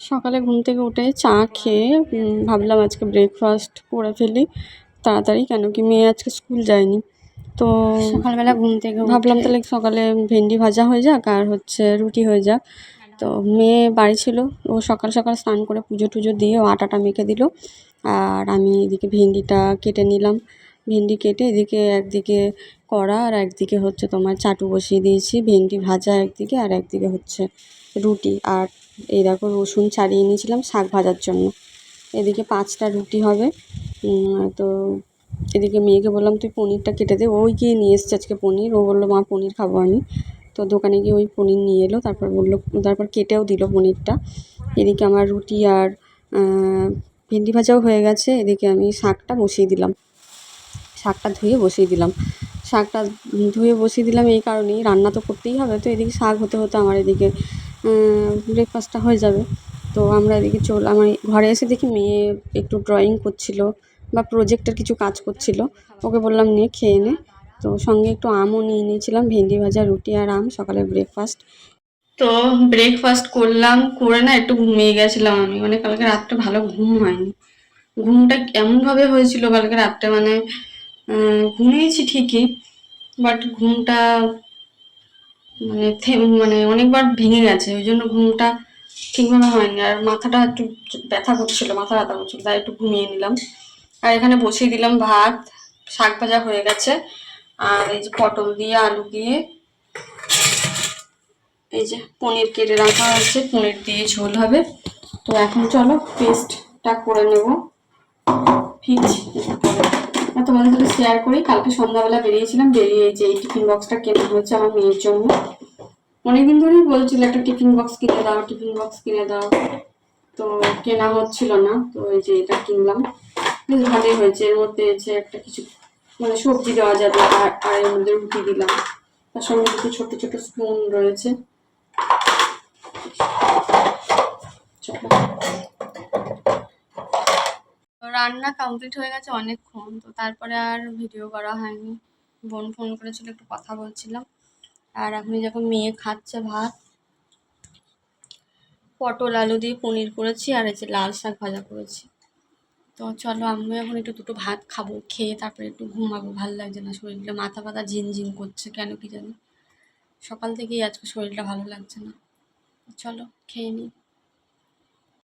সকালে ঘুম থেকে উঠে চা খেয়ে ভাবলাম আজকে ব্রেকফাস্ট করে ফেলি। তাড়াতাড়ি কেন কি মেয়ে আজকে স্কুল যায়নি। তো সকালবেলা ঘুম থেকে ভাবলাম তাহলে সকালে ভেন্ডি ভাজা হয়ে যাক আর হচ্ছে রুটি হয়ে যাক। তো মেয়ে বাড়ি ছিল ও সকাল সকাল স্নান করে পুজো টুজো দিয়ে ও আটাটা মেখে দিল। আর আমি এদিকে ভেন্ডিটা কেটে নিলাম। ভেন্ডি কেটে এদিকে একদিকে কড়া আর একদিকে হচ্ছে তোমার চাটু বসিয়ে দিয়েছি। ভেন্ডি ভাজা একদিকে আর একদিকে হচ্ছে রুটি। আর এই দেখো রসুন ছাড়িয়ে নিয়েছিলাম শাক ভাজার জন্য। এদিকে পাঁচটা রুটি হবে। তো এদিকে মেয়েকে বললাম, তুই পনিরটা কেটে দে। ওই গিয়ে নিয়ে এসছে আজকে পনির। ও বলল, মা, পনির খাব আমি। তো দোকানে গিয়ে ওই পনির নিয়ে এলো। তারপর বলল, তারপর কেটেও দিল পনিরটা। এদিকে আমার রুটি আর ভেন্ডি ভাজাও হয়ে গেছে। এদিকে আমি শাকটা বসিয়ে দিলাম। শাকটা ধুয়ে বসিয়ে দিলাম। শাকটা ধুয়ে বসিয়ে দিলাম এই কারণেই। রান্না তো করতেই হবে। তো এদিকে শাক হতে হতে আমার এদিকে ব্রেকফাস্টটা হয়ে যাবে। তো আমরা এদিকে চল, আমার ঘরে এসে দেখি মেয়ে একটু ড্রয়িং করছিল বা প্রজেক্টের কিছু কাজ করছিল। ওকে বললাম নিয়ে খেয়ে নে। তো সঙ্গে একটু আমও নিয়ে নিয়েছিলাম, ভেন্ডি ভাজা, রুটি আর আম, সকালে ব্রেকফাস্ট তো ব্রেকফাস্ট করলাম, করে না একটু ঘুমিয়ে গেছিলাম আমি। মানে কালকে রাত্রে ভালো ঘুম হয়নি। ঘুমটা এমনভাবে হয়েছিল কালকে রাত্রে মানে ঘুমিয়েছি ঠিকই বাট ঘুমটা মানে মানে অনেকবার ভেঙে গেছে, ওই জন্য ঘুমটা ঠিকভাবে হয়নি। আর মাথাটা একটু ব্যথা করছিল, মাথা ব্যথা করছিল, তাই একটু ঘুমিয়ে নিলাম। আর এখানে বসিয়ে দিলাম ভাত, শাক ভাজা হয়ে গেছে। আর এই যে পটল দিয়ে আলু দিয়ে এই যে পনির কেটে রাখা হয়েছে, পনির দিয়ে ঝোল হবে। তো এখন চলো পেস্টটা করে নেব। ফিচ আর তোমাদের সাথে শেয়ার করি। কালকে সন্ধ্যাবেলা বেরিয়েছিলাম, বেরিয়ে যে এই টিফিন বক্সটা কেনা হয়েছে আমার মেয়ের জন্য। অনেকদিন ধরেই বলছিল, একটা টিফিন বক্স কিনে দাও, টিফিন বক্স কিনে দাও। তো কেনা হচ্ছিল না, তো এই যে এটা কিনলাম। বেশ ভালোই হয়েছে, এর মধ্যে হচ্ছে একটা কিছু মানে সবজি দেওয়া যাবে, আর আর এর মধ্যে রুটি দিলাম। তার সঙ্গে কিছু ছোট ছোট স্পুন রয়েছে। চলো রান্না কমপ্লিট হয়ে গেছে অনেকক্ষণ, তো তারপরে আর ভিডিও করা হয়নি। বোন ফোন করেছিল, একটু কথা বলছিলাম। আর এখন যখন মেয়ে খাচ্ছে ভাত, পটল, আলু দিয়ে পনির করেছি, আর এই যে লাল শাক ভাজা করেছি। তো চলো আমি এখন একটু দুটো ভাত খাব, খেয়ে তারপরে একটু ঘুমাবো। ভালো লাগছে না, শরীরটা মাথা পাতা ঝিনঝিন করছে, কেন কি জানি। সকাল থেকেই আজকে শরীরটা ভালো লাগছে না। চলো, খেয়ে নিই।